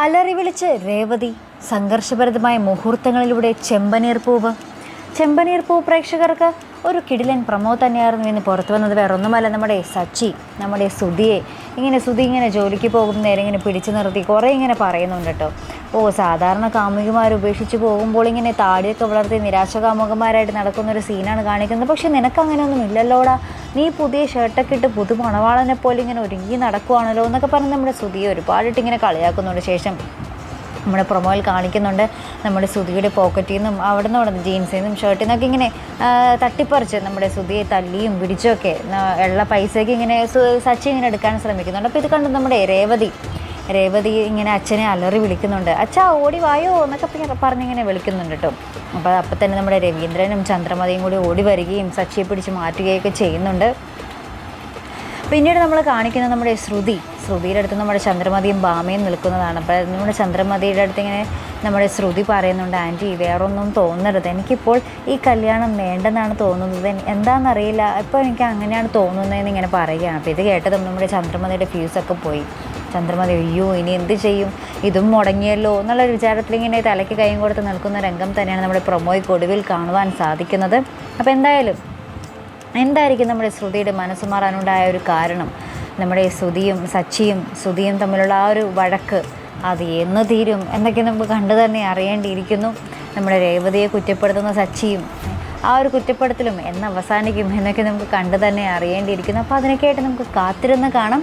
അലറി വിളിച്ച് രേവതി സംഘർഷഭരിതമായ മുഹൂർത്തങ്ങളിലൂടെ ചെമ്പനീർ പൂവ്. ചെമ്പനീർ പൂവ് പ്രേക്ഷകർക്ക് ഒരു കിടിലൻ പ്രമോ തന്നെയായിരുന്നു ഇന്ന് പുറത്തു വന്നത്. വേറൊന്നുമല്ല നമ്മുടെ സച്ചി നമ്മുടെ സുധിയെ ഇങ്ങനെ സുധി ഇങ്ങനെ ജോലിക്ക് പോകും നേരം ഇങ്ങനെ പിടിച്ചു നിർത്തി കുറേ ഇങ്ങനെ പറയുന്നുണ്ട് കേട്ടോ. ഓ സാധാരണ കാമുകിമാർ ഉപേക്ഷിച്ച് പോകുമ്പോൾ ഇങ്ങനെ താടിയൊക്കെ വളർത്തി നിരാശ കാമുകന്മാരായിട്ട് നടക്കുന്ന ഒരു സീനാണ് കാണിക്കുന്നത്. പക്ഷേ നിനക്ക് അങ്ങനെയൊന്നും ഇല്ലല്ലോടാ. നീ പുതിയ ഷർട്ടൊക്കെ ഇട്ട് പുതു മണവാളനെ പോലെ ഇങ്ങനെ ഒരുങ്ങി നടക്കുവാണല്ലോ എന്നൊക്കെ പറഞ്ഞ് നമ്മുടെ സുധിയെ ഒരുപാടിട്ട് ഇങ്ങനെ കളിയാക്കുന്നുണ്ട്. ശേഷം നമ്മുടെ പ്രൊമോയിൽ കാണിക്കുന്നുണ്ട്. നമ്മുടെ സുധിയുടെ പോക്കറ്റിൽ നിന്നും അവിടെ നിന്ന് അവിടെ ജീൻസിൽ നിന്നും ഷർട്ടിൽ നിന്നൊക്കെ ഇങ്ങനെ തട്ടിപ്പറിച്ച് നമ്മുടെ സുധിയെ തല്ലിയും പിടിച്ചൊക്കെ ആ, ഉള്ള പൈസയ്ക്ക് ഇങ്ങനെ സച്ചി ഇങ്ങനെ എടുക്കാൻ ശ്രമിക്കുന്നുണ്ട്. അപ്പോൾ ഇത് കണ്ട് നമ്മുടെ രേവതി രേവതി ഇങ്ങനെ അച്ഛനെ അലറി വിളിക്കുന്നുണ്ട്. അച്ഛാ ഓടി വായോ എന്നൊക്കെ പറഞ്ഞിങ്ങനെ വിളിക്കുന്നുണ്ട് കേട്ടോ അപ്പോൾ അപ്പം തന്നെ നമ്മുടെ രവീന്ദ്രനും ചന്ദ്രമതിയും കൂടി ഓടി വരികയും സച്ചിയെ പിടിച്ച് മാറ്റുകയൊക്കെ ചെയ്യുന്നുണ്ട്. പിന്നീട് നമ്മൾ കാണിക്കുന്നത് നമ്മുടെ ശ്രുതി. ശ്രുതിയുടെ അടുത്ത് നമ്മുടെ ചന്ദ്രമതിയും ബാമയും നിൽക്കുന്നതാണ്. അപ്പോൾ നമ്മുടെ ചന്ദ്രമതിയുടെ അടുത്ത് ഇങ്ങനെ നമ്മുടെ ശ്രുതി പറയുന്നുണ്ട് ആന്റി വേറൊന്നും തോന്നരുത്. എനിക്കിപ്പോൾ ഈ കല്യാണം വേണ്ടെന്നാണ് തോന്നുന്നത്. എന്താണെന്നറിയില്ല ഇപ്പോൾ എനിക്ക് അങ്ങനെയാണ് തോന്നുന്നതെന്ന് ഇങ്ങനെ പറയുകയാണ്. അപ്പോൾ ഇത് കേട്ടതും നമ്മുടെ ചന്ദ്രമതിയുടെ ഫ്യൂസൊക്കെ പോയി. ചന്ദ്രമതി അയ്യോ ഇനി എന്ത് ചെയ്യും? ഇതും മുടങ്ങിയല്ലോ. എന്നുള്ളൊരു വിചാരത്തിൽ ഇങ്ങനെ തലയ്ക്ക് കൈയും കൊടുത്ത് നിൽക്കുന്ന രംഗം തന്നെയാണ് നമ്മുടെ പ്രൊമോയ്ക്ക് ഒടുവിൽ കാണുവാൻ സാധിക്കുന്നത്. അപ്പോൾ എന്തായാലും എന്തായിരിക്കും നമ്മുടെ ശ്രുതിയുടെ മനസ്സ് മാറാനുണ്ടായ ഒരു കാരണം? നമ്മുടെ ശ്രുതിയും സച്ചിയും ശ്രുതിയും തമ്മിലുള്ള ആ ഒരു വഴക്ക് അത് എന്ന് തീരും എന്നൊക്കെ നമുക്ക് കണ്ടു തന്നെ അറിയേണ്ടിയിരിക്കുന്നു. നമ്മുടെ രേവതിയെ കുറ്റപ്പെടുത്തുന്ന സച്ചിയും ആ ഒരു കുറ്റപ്പെടുത്തലും എന്ന് അവസാനിക്കും എന്നൊക്കെ നമുക്ക് കണ്ടു തന്നെ അറിയേണ്ടിയിരിക്കുന്നു. അപ്പോൾ അതിനൊക്കെയായിട്ട് നമുക്ക് കാത്തിരുന്ന് കാണാം.